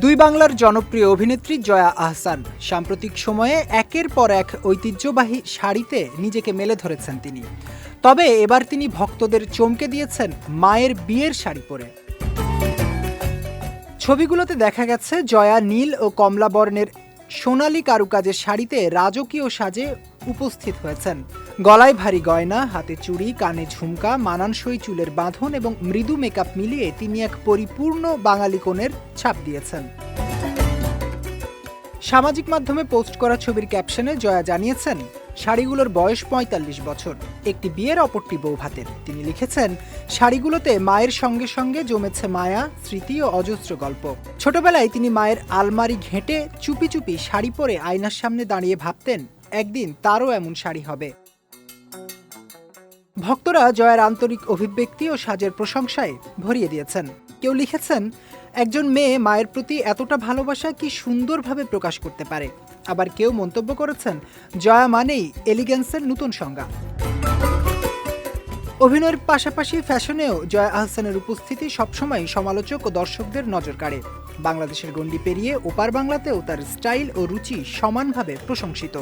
দুই বাংলার জনপ্রিয় অভিনেত্রী জয়া আহসান সাম্প্রতিক সময়ে একের পর এক ঐতিহ্যবাহী শাড়িতে নিজেকে মেলে ধরেছেন তিনি। তবে এবার তিনি ভক্তদের চমকে দিয়েছেন মায়ের বিয়ের শাড়ি পরে। ছবিগুলোতে দেখা গেছে জয়া নীল ও কমলা বর্ণের সোনালী কারুকাজের শাড়িতে রাজকীয় সাজে উপস্থিত হয়েছেন। গলায় ভারী গয়না, হাতে চুড়ি, কানে ঝুমকা, মানানসই চুলের বাঁধন এবং মৃদু মেকআপ মিলিয়ে তিনি এক পরিপূর্ণ বাঙালি কোণের ছাপ দিয়েছেন। সামাজিক মাধ্যমে পোস্ট করা ছবির ক্যাপশনে জয়া জানিয়েছেন, শাড়িগুলোর বয়স পঁয়তাল্লিশ বছর। একটি বিয়ের অপরটি বৌভাতের তিনি লিখেছেন, শাড়িগুলোতে মায়ের সঙ্গে সঙ্গে জমেছে মায়া, স্মৃতি ও অজস্র গল্প। ছোটবেলায় তিনি মায়ের আলমারি ঘেঁটে চুপি চুপি শাড়ি পরে আয়নার সামনে দাঁড়িয়ে ভাবতেন, একদিন তারও এমন শাড়ি হবে। ভক্তরা জয়ের আন্তরিক অভিব্যক্তি ও সাজের প্রশংসায় ভরিয়ে দিয়েছেন। কেউ লিখেছেন, একজন মেয়ে মায়ের প্রতি এতটা ভালোবাসা কি সুন্দরভাবে প্রকাশ করতে পারে? আবার কেউ মন্তব্য করেছেন, জয়া মানেই এলিগেন্সের নতুন সংজ্ঞা। অভিনয়ের পাশাপাশি ফ্যাশনেও জয়া আহসানের উপস্থিতি সবসময় সমালোচক ও দর্শকদের নজর কাড়ে। বাংলাদেশের গণ্ডি পেরিয়ে ওপার বাংলাতেও তার স্টাইল ও রুচি সমানভাবে প্রশংসিত।